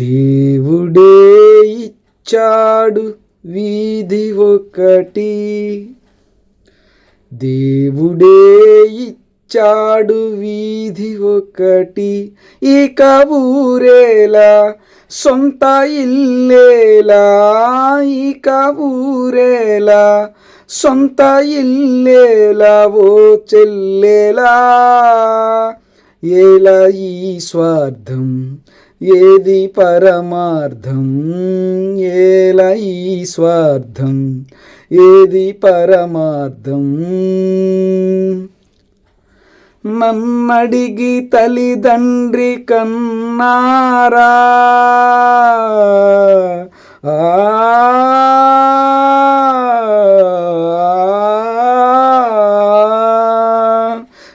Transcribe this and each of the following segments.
దేవుడే ఇచ్చాడు వీధి ఒకటి. దేవుడే ఇచ్చాడు వీధి ఒకటి. ఇక ఊరేలా సొంత ఇల్లేలా ఇక ఊరేలా సొంత ఇల్లేలా ఓ చెల్లేలా. ఏలా ఈ స్వార్థం ఏది పరమార్థం? ఏల ఈ స్వార్థం? ఏది పరమార్థం? నన్నడిగి తల్లిదండ్రి కన్నారా? ఆ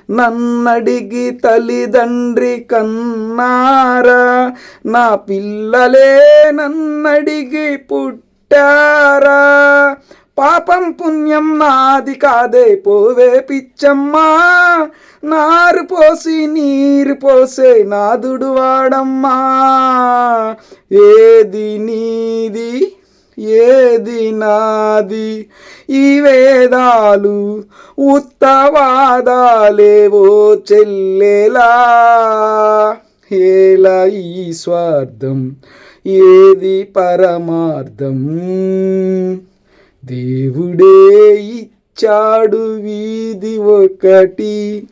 నన్నడిగి తల్లిదండ్రి కన్నారా నా పిల్లలే నన్నడిగి పుట్టారా. పాపం పుణ్యం నాది కాదే పోవే పిచ్చమ్మా. నారు పోసి నీరు పోసే నాదుడు వాడమ్మా. ఏది నీది ఏది నాది? ఈ వేదాలు ఉత్తవాదాలేవో చెల్లెలా. ఏలా ఈ స్వార్థం? ఏది పరమార్థం? దేవుడే ఇచ్చాడు వీధి ఒకటి.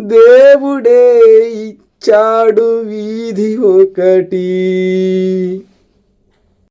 దేవుడే ఇచ్చాడు వీధి ఒకటి.